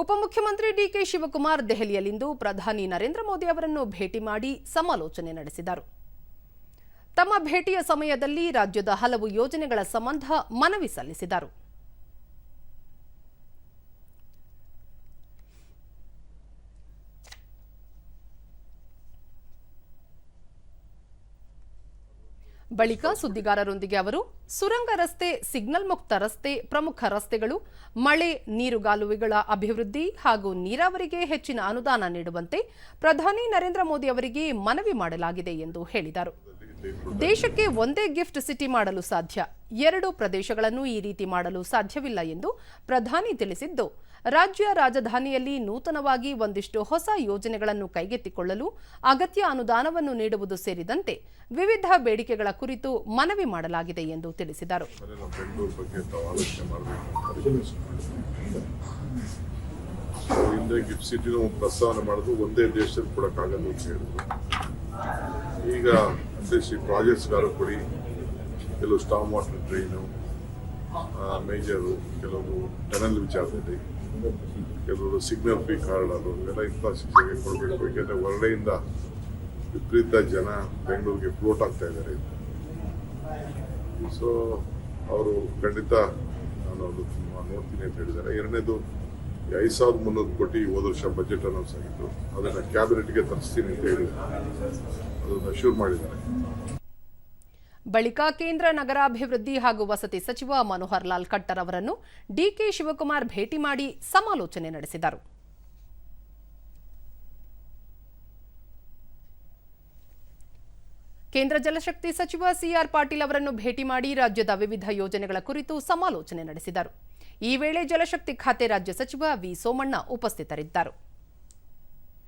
ಉಪಮುಖ್ಯಮಂತ್ರಿ ಡಿಕೆ ಶಿವಕುಮಾರ್ ದೆಹಲಿಯಲ್ಲಿಂದು ಪ್ರಧಾನಿ ನರೇಂದ್ರ ಮೋದಿ ಅವರನ್ನು ಭೇಟಿ ಮಾಡಿ ಸಮಾಲೋಚನೆ ನಡೆಸಿದರು. ತಮ್ಮ ಭೇಟಿಯ ಸಮಯದಲ್ಲಿ ರಾಜ್ಯದ ಹಲವು ಯೋಜನೆಗಳ ಸಂಬಂಧ ಮನವಿ ಸಲ್ಲಿಸಿದರು. ಬಳಿಕ ಸುದ್ದಿಗಾರರೊಂದಿಗೆ ಅವರು, ಸುರಂಗ ರಸ್ತೆ, ಸಿಗ್ನಲ್ ಮುಕ್ತ ರಸ್ತೆ, ಪ್ರಮುಖ ರಸ್ತೆಗಳು, ಮಳೆ, ನೀರುಗಾಲುವೆಗಳ ಅಭಿವೃದ್ಧಿ ಹಾಗೂ ನೀರಾವರಿಗೆ ಹೆಚ್ಚಿನ ಅನುದಾನ ನೀಡುವಂತೆ ಪ್ರಧಾನಿ ನರೇಂದ್ರ ಮೋದಿ ಅವರಿಗೆ ಮನವಿ ಮಾಡಲಾಗಿದೆ ಎಂದು ಹೇಳಿದರು. ದೇಶಕ್ಕೆ ಒಂದೇ ಗಿಫ್ಟ್ ಸಿಟಿ ಮಾಡಲು ಸಾಧ್ಯ. ಎರಡು ಪ್ರದೇಶಗಳನ್ನು ಈ ರೀತಿ ಮಾಡಲು ಸಾಧ್ಯವಿಲ್ಲ ಎಂದು ಪ್ರಧಾನಿ ತಿಳಿಸಿದ್ದು. ರಾಜ್ಯ ರಾಜಧಾನಿಯಲ್ಲಿ ನೂತನವಾಗಿ ಒಂದಿಷ್ಟು ಹೊಸ ಯೋಜನೆಗಳನ್ನು ಕೈಗೆತ್ತಿಕೊಳ್ಳಲು ಅಗತ್ಯ ಅನುದಾನವನ್ನು ನೀಡುವುದು ಸೇರಿದಂತೆ ವಿವಿಧ ಬೇಡಿಕೆಗಳ ಕುರಿತು ಮನವಿ ಮಾಡಲಾಗಿದೆ ಎಂದು ತಿಳಿಸಿದರು. ಈಗ ಈ ಪ್ರಾಜೆಕ್ಟ್ಸ್ಗಾರು ಕೊಡಿ ಕೆಲವು ಸ್ಟಾಮ್ ವಾಟರ್ ಡ್ರೈನು ಮೇಜರು, ಕೆಲವು ಟನಲ್ ವಿಚಾರದಲ್ಲಿ, ಕೆಲವರು ಸಿಗ್ನಲ್ ಪಿ ಅದು ಎಲ್ಲ ಇನ್ಫ್ರಾಸ್ಟ್ರಕ್ಚರ್ಗೆ ಕೊಡಬೇಕು. ಯಾಕೆಂದರೆ ಹೊರಡೆಯಿಂದ ವಿಪರೀತ ಜನ ಬೆಂಗಳೂರಿಗೆ ಫ್ಲೋಟ್ ಆಗ್ತಾ ಇದ್ದಾರೆ. ಸೊ ಅವರು ಖಂಡಿತ ನಾನು ಅದು ನೋಡ್ತೀನಿ ಅಂತ ಹೇಳಿದ್ದಾರೆ. ಎರಡನೇದು ಐದು ಸಾವಿರದ ಮುನ್ನೂರು ಕೋಟಿ ಹೋದ ವರ್ಷ ಬಜೆಟ್ ಅನೌನ್ಸ್ ಆಗಿತ್ತು. ಅದನ್ನು ಕ್ಯಾಬಿನೆಟ್ಗೆ ತರಿಸ್ತೀನಿ ಅಂತ ಹೇಳಿ ಅದನ್ನು ಶೂರ್ ಮಾಡಿದ್ದಾರೆ. ಬಳಿಕ ಕೇಂದ್ರ ನಗರಾಭಿವೃದ್ಧಿ ಹಾಗೂ ವಸತಿ ಸಚಿವ ಮನೋಹರ್ ಲಾಲ್ ಖಟ್ಟರ್ ಅವರನ್ನು ಡಿಕೆ ಶಿವಕುಮಾರ್ ಭೇಟಿ ಮಾಡಿ ಸಮಾಲೋಚನೆ ನಡೆಸಿದರು. ಕೇಂದ್ರ ಜಲಶಕ್ತಿ ಸಚಿವ ಸಿಆರ್ ಪಾಟೀಲ್ ಅವರನ್ನು ಭೇಟಿ ಮಾಡಿ ರಾಜ್ಯದ ವಿವಿಧ ಯೋಜನೆಗಳ ಕುರಿತು ಸಮಾಲೋಚನೆ ನಡೆಸಿದರು. ಈ ವೇಳೆ ಜಲಶಕ್ತಿ ಖಾತೆ ರಾಜ್ಯ ಸಚಿವ ವಿ. ಸೋಮಣ್ಣ ಉಪಸ್ಥಿತರಿದ್ದರು.